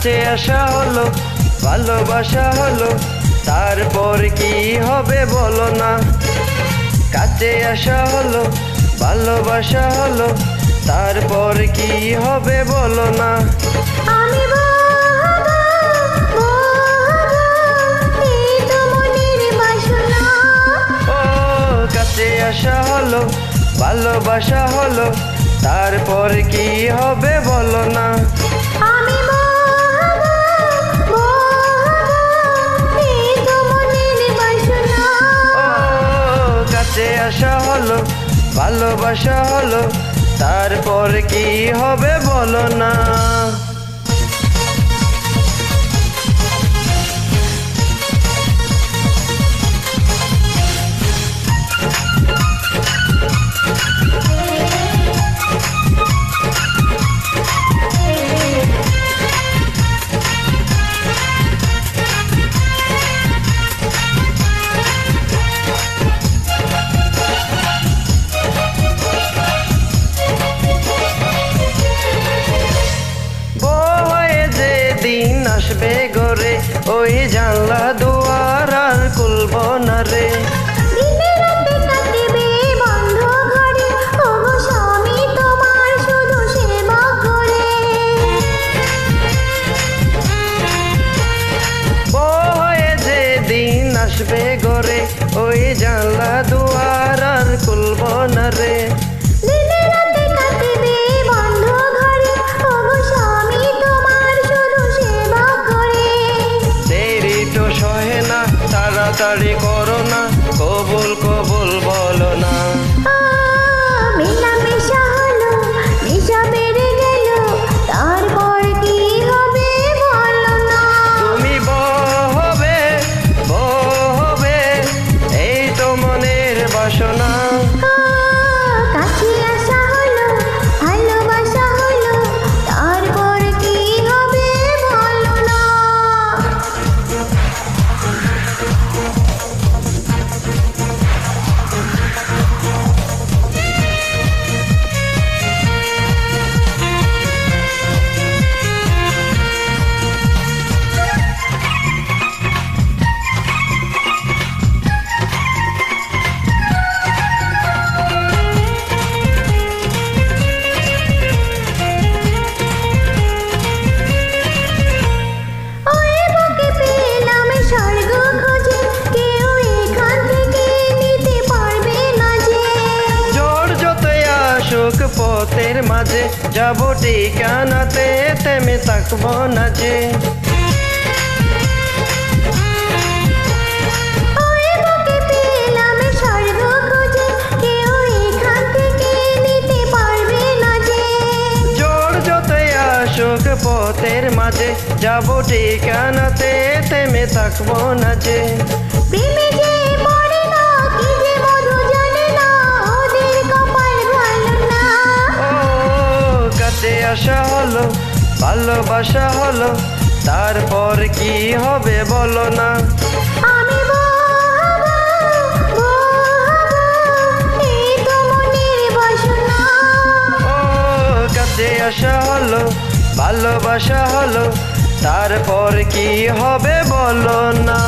কাছে আসা হলো ভালোবাসা হলো তারপর কি হবে বলো না? কাছে আসা হলো ভালোবাসা হলো তারপর কি হবে বলো না? আমি কাছে আসা হলো ভালোবাসা হলো তারপর কি হবে বলো না? আসা হলো ভালোবাসা হলো তারপর কি হবে বলো না? ওই জানলা দুয়ার আর খুলব না রে। আসবে গরে ওই জানলা তাড়াতাড়ি করো না কবুল কবুল বলো না। মেলামেশা আসুক পথের মাঝে যাব ঠিকানাতে তেমে থাকব না যে। পথের মাঝে যাব ঠিকানাতে তেমে থাকব না যে। আসা হলো ভালোবাসা হলো তারপর কি হবে বলো না। কাছে আসা হলো ভালোবাসা হলো তারপর কি হবে বলো না।